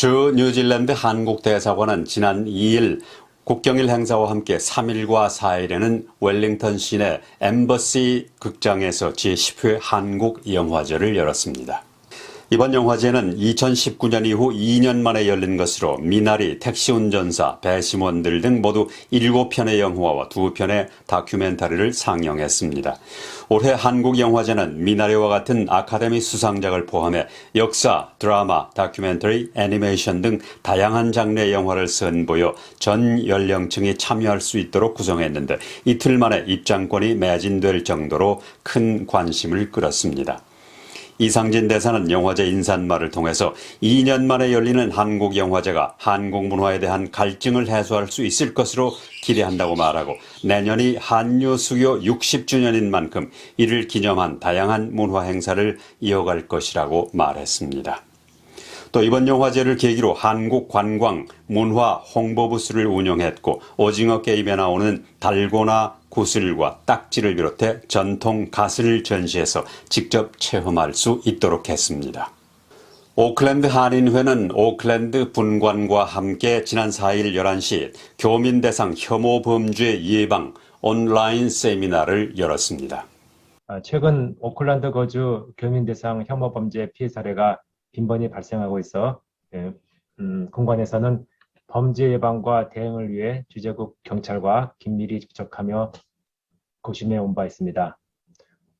주 뉴질랜드 한국 대사관은 지난 2일 국경일 행사와 함께 3일과 4일에는 웰링턴 시내 엠버시 극장에서 제10회 한국 영화제를 열었습니다. 이번 영화제는 2019년 이후 2년 만에 열린 것으로 미나리, 택시운전사, 배심원들 등 모두 7편의 영화와 2편의 다큐멘터리를 상영했습니다. 올해 한국영화제는 미나리와 같은 아카데미 수상작을 포함해 역사, 드라마, 다큐멘터리, 애니메이션 등 다양한 장르의 영화를 선보여 전 연령층이 참여할 수 있도록 구성했는데 이틀 만에 입장권이 매진될 정도로 큰 관심을 끌었습니다. 이상진 대사는 영화제 인사말을 통해서 2년 만에 열리는 한국 영화제가 한국 문화에 대한 갈증을 해소할 수 있을 것으로 기대한다고 말하고 내년이 한류 수교 60주년인 만큼 이를 기념한 다양한 문화 행사를 이어갈 것이라고 말했습니다. 또 이번 영화제를 계기로 한국 관광 문화 홍보 부스를 운영했고 오징어 게임에 나오는 달고나 구슬과 딱지를 비롯해 전통 갓을 전시해서 직접 체험할 수 있도록 했습니다. 오클랜드 한인회는 오클랜드 분관과 함께 지난 4일 11시 교민 대상 혐오 범죄 예방 온라인 세미나를 열었습니다. 아, 최근 오클랜드 거주 교민 대상 혐오 범죄 피해 사례가 빈번히 발생하고 있어 예, 음, 공관에서는 범죄 예방과 대응을 위해 주재국 경찰과 긴밀히 접촉하며 고심해 온 바 있습니다.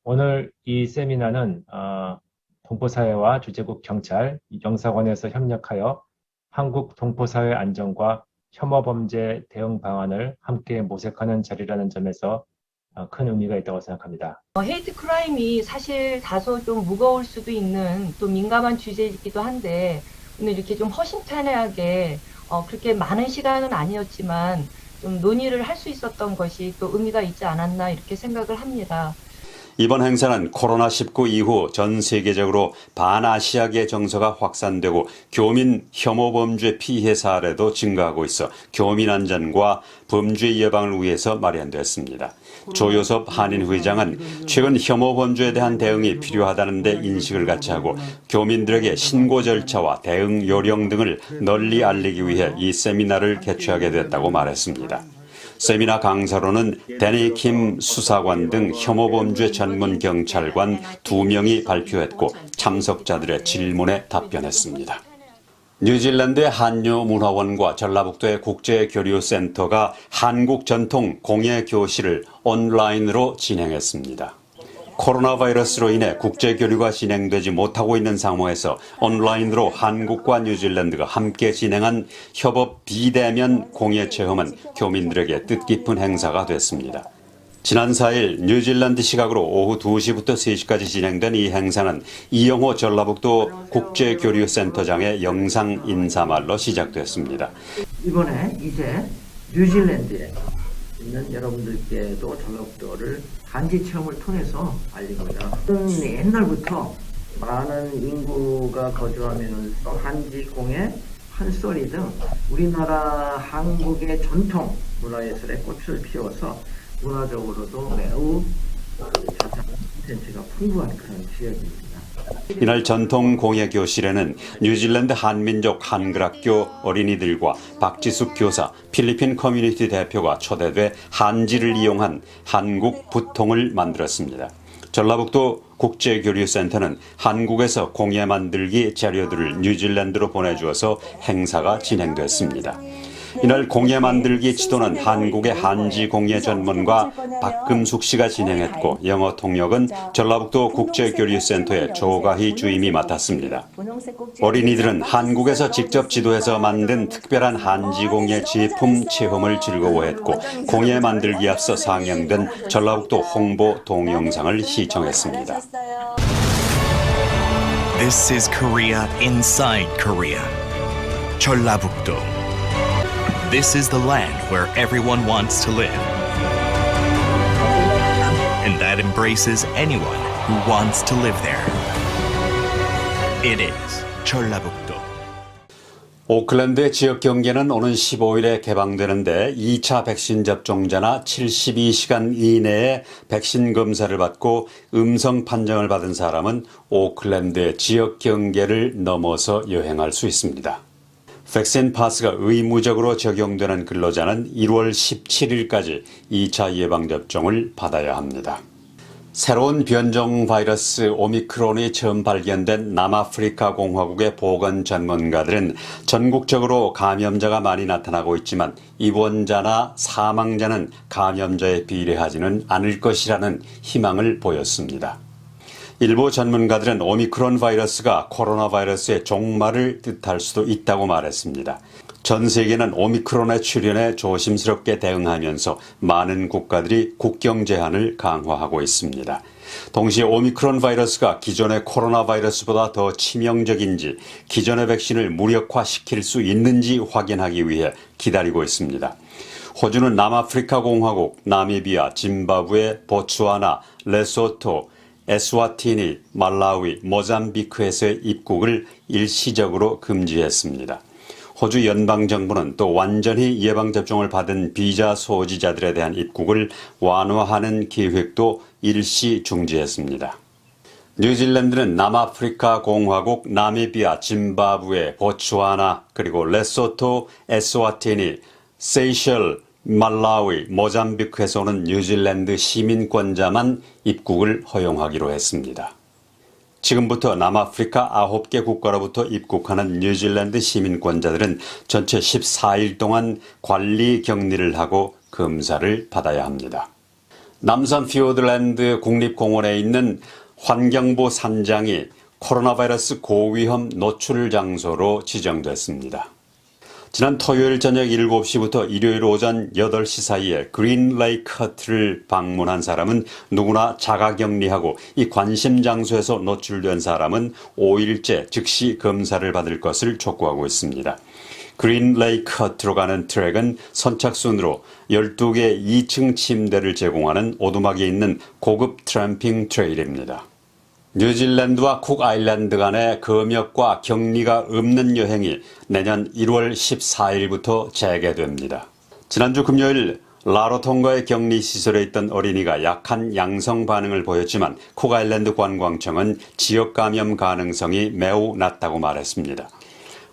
오늘 이 세미나는 어, 동포사회와 주재국 경찰, 영사관에서 협력하여 한국 동포사회 안정과 혐오 범죄 대응 방안을 함께 모색하는 자리라는 점에서 어, 큰 의미가 있다고 생각합니다. 어, 헤이트 크라임이 사실 다소 좀 무거울 수도 있는 또 민감한 주제이기도 한데 오늘 이렇게 좀 허심탄회하게 어, 그렇게 많은 시간은 아니었지만 좀 논의를 할 수 있었던 것이 또 의미가 있지 않았나 이렇게 생각을 합니다. 이번 행사는 코로나19 이후 전 세계적으로 반아시아계 정서가 확산되고 교민 혐오 범죄 피해 사례도 증가하고 있어 교민 안전과 범죄 예방을 위해서 마련됐습니다. 조효섭 한인 회장은 최근 혐오 범죄에 대한 대응이 필요하다는 데 인식을 같이 하고 교민들에게 신고 절차와 대응 요령 등을 널리 알리기 위해 이 세미나를 개최하게 됐다고 말했습니다. 세미나 강사로는 데니 킴 수사관 등 혐오범죄 전문 경찰관 두 명이 발표했고 참석자들의 질문에 답변했습니다. 뉴질랜드의 한유문화원과 전라북도의 국제교류센터가 한국 전통 공예 교실을 온라인으로 진행했습니다. 코로나 바이러스로 인해 국제 교류가 진행되지 못하고 있는 상황에서 온라인으로 한국과 뉴질랜드가 함께 진행한 협업 비대면 공예 체험은 교민들에게 뜻깊은 행사가 됐습니다. 지난 4일 뉴질랜드 시각으로 오후 2시부터 3시까지 진행된 이 행사는 이영호 전라북도 국제교류센터장의 영상 인사말로 시작됐습니다. 이번에 이제 뉴질랜드에 있는 여러분들께도 전라북도를 한지 체험을 통해서 알립니다. 음, 옛날부터 많은 인구가 거주하면서 한지공예, 한소리 등 우리나라 한국의 전통 문화예술의 꽃을 피워서 문화적으로도 매우 콘텐츠가 풍부한 그런 지역입니다. 이날 전통 공예 교실에는 뉴질랜드 한민족 한글학교 어린이들과 박지숙 교사, 필리핀 커뮤니티 대표가 초대돼 한지를 이용한 한국 부통을 만들었습니다. 전라북도 국제교류센터는 한국에서 공예 만들기 자료들을 뉴질랜드로 보내주어서 행사가 진행됐습니다. 이날 공예 만들기 지도는 한국의 한지 공예 전문가 박금숙 씨가 진행했고 영어 통역은 전라북도 국제교류센터의 조가희 주임이 맡았습니다. 어린이들은 한국에서 직접 지도해서 만든 특별한 한지 공예 제품 체험을 즐거워했고 공예 만들기 앞서 상영된 전라북도 홍보 동영상을 시청했습니다. This is Korea inside Korea. 전라북도. This is the land where everyone wants to live. And that embraces anyone who wants to live there. It is 전라북도. 오클랜드의 지역 경계는 오는 15일에 개방되는데 2차 백신 접종자나 72시간 이내에 백신 검사를 받고 음성 판정을 받은 사람은 오클랜드의 지역 경계를 넘어서 여행할 수 있습니다. 백신 파스가 의무적으로 적용되는 근로자는 1월 17일까지 2차 예방접종을 받아야 합니다. 새로운 변종 바이러스 오미크론이 처음 발견된 남아프리카 공화국의 보건 전문가들은 전국적으로 감염자가 많이 나타나고 있지만 입원자나 사망자는 감염자에 비례하지는 않을 것이라는 희망을 보였습니다. 일부 전문가들은 오미크론 바이러스가 코로나 바이러스의 종말을 뜻할 수도 있다고 말했습니다. 전 세계는 오미크론의 출현에 조심스럽게 대응하면서 많은 국가들이 국경 제한을 강화하고 있습니다. 동시에 오미크론 바이러스가 기존의 코로나 바이러스보다 더 치명적인지 기존의 백신을 무력화시킬 수 있는지 확인하기 위해 기다리고 있습니다. 호주는 남아프리카 공화국, 나미비아, 짐바브웨, 보츠와나, 레소토, 에스와티니, 말라위, 모잠비크에서의 입국을 일시적으로 금지했습니다. 호주 연방정부는 또 완전히 예방접종을 받은 비자 소지자들에 대한 입국을 완화하는 계획도 일시 중지했습니다. 뉴질랜드는 남아프리카 공화국, 나미비아, 짐바브웨, 보츠와나, 그리고 레소토, 에스와티니, 세이셸, 말라위, 모잠비크에서 오는 뉴질랜드 시민권자만 입국을 허용하기로 했습니다. 지금부터 남아프리카 9개 국가로부터 입국하는 뉴질랜드 시민권자들은 전체 14일 동안 관리 격리를 하고 검사를 받아야 합니다. 남산 피오드랜드 국립공원에 있는 환경부 산장이 코로나 바이러스 고위험 노출 장소로 지정됐습니다. 지난 토요일 저녁 7시부터 일요일 오전 8시 사이에 그린 레이크 허트를 방문한 사람은 누구나 자가격리하고 이 관심 장소에서 노출된 사람은 5일째 즉시 검사를 받을 것을 촉구하고 있습니다. 그린 레이크 허트로 가는 트랙은 선착순으로 12개 2층 침대를 제공하는 오두막에 있는 고급 트램핑 트레일입니다. 뉴질랜드와 쿡 아일랜드 간의 검역과 격리가 없는 여행이 내년 1월 14일부터 재개됩니다. 지난주 금요일 라로통가의 격리 시설에 있던 어린이가 약한 양성 반응을 보였지만 쿡 아일랜드 관광청은 지역 감염 가능성이 매우 낮다고 말했습니다.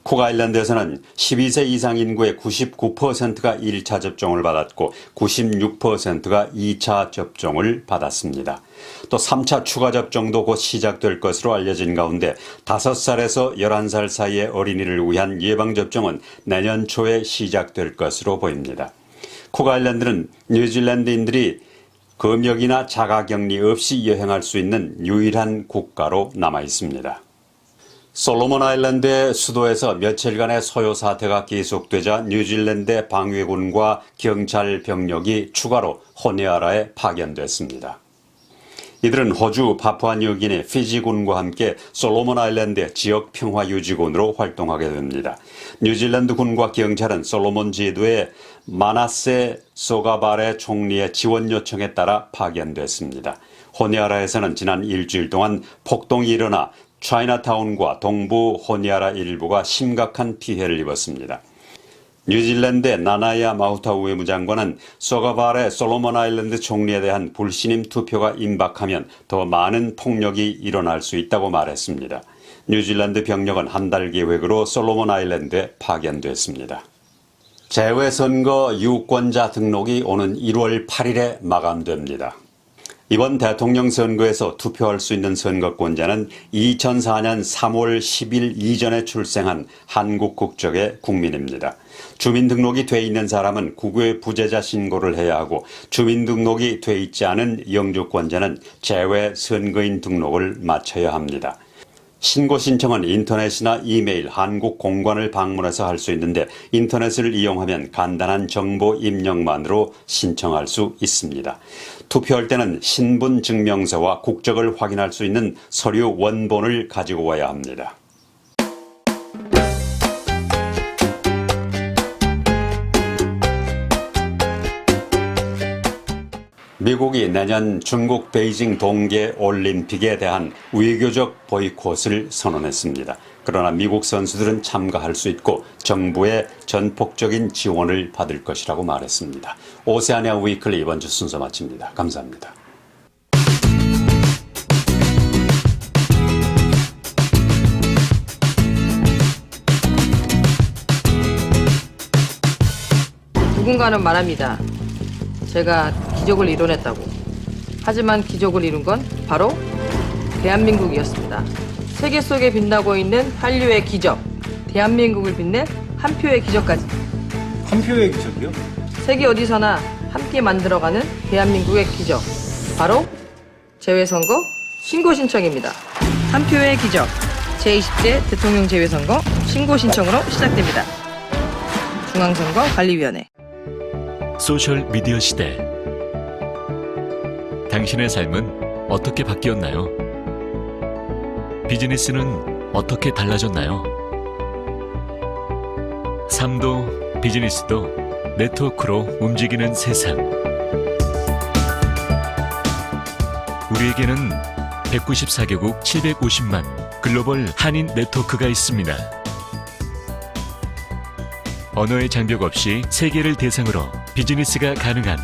쿡 아일랜드에서는 12세 이상 인구의 99%가 1차 접종을 받았고 96%가 2차 접종을 받았습니다. 또 3차 추가 접종도 곧 시작될 것으로 알려진 가운데 5살에서 11살 사이의 어린이를 위한 예방접종은 내년 초에 시작될 것으로 보입니다. 쿡 아일랜드는 뉴질랜드인들이 검역이나 자가격리 없이 여행할 수 있는 유일한 국가로 남아 있습니다. 솔로몬 아일랜드의 수도에서 며칠간의 소요 사태가 계속되자 뉴질랜드 방위군과 경찰 병력이 추가로 호니아라에 파견됐습니다. 이들은 호주 파푸아뉴기니 피지군과 함께 솔로몬 아일랜드 지역 평화 유지군으로 활동하게 됩니다. 뉴질랜드 군과 경찰은 솔로몬 제도의 마나세 소가바레 총리의 지원 요청에 따라 파견됐습니다. 호니아라에서는 지난 일주일 동안 폭동이 일어나 차이나타운과 동부 호니아라 일부가 심각한 피해를 입었습니다. 뉴질랜드 나나야 마우타 외무장관은 소가발의 솔로몬 아일랜드 총리에 대한 불신임 투표가 임박하면 더 많은 폭력이 일어날 수 있다고 말했습니다. 뉴질랜드 병력은 한 달 계획으로 솔로몬 아일랜드에 파견됐습니다. 재외선거 유권자 등록이 오는 1월 8일에 마감됩니다. 이번 대통령 선거에서 투표할 수 있는 선거권자는 2004년 3월 10일 이전에 출생한 한국 국적의 국민입니다. 주민등록이 돼 있는 사람은 국외 부재자 신고를 해야 하고 주민등록이 돼 있지 않은 영주권자는 재외 선거인 등록을 마쳐야 합니다. 신고 신청은 인터넷이나 이메일, 한국 공관을 방문해서 할 수 있는데 인터넷을 이용하면 간단한 정보 입력만으로 신청할 수 있습니다. 투표할 때는 신분 증명서와 국적을 확인할 수 있는 서류 원본을 가지고 와야 합니다. 미국이 내년 중국 베이징 동계 올림픽에 대한 외교적 보이콧을 선언했습니다. 그러나 미국 선수들은 참가할 수 있고 정부의 전폭적인 지원을 받을 것이라고 말했습니다. 오세아니아 위클리 이번 주 순서 마칩니다. 감사합니다. 누군가는 말합니다. 제가 기적을 이뤄냈다고. 하지만 기적을 이룬 건 바로 대한민국이었습니다. 세계 속에 빛나고 있는 한류의 기적, 대한민국을 빛낸 한 표의 기적까지. 한 표의 기적이요? 세계 어디서나 함께 만들어가는 대한민국의 기적. 바로 재외선거 신고 신청입니다. 한 표의 기적. 제20대 대통령 재외선거 신고 신청으로 시작됩니다. 중앙선거관리위원회. 소셜 미디어 시대. 당신의 삶은 어떻게 바뀌었나요? 비즈니스는 어떻게 달라졌나요? 삶도 비즈니스도 네트워크로 움직이는 세상. 우리에게는 194개국 750만 글로벌 한인 네트워크가 있습니다. 언어의 장벽 없이 세계를 대상으로 비즈니스가 가능한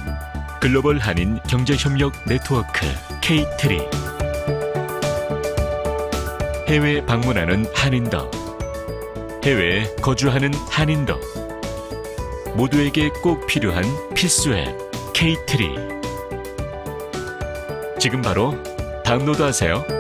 글로벌 한인 경제협력 네트워크 K3 해외 방문하는 한인더 해외에 거주하는 한인더 모두에게 꼭 필요한 필수 앱 K3 지금 바로 다운로드하세요.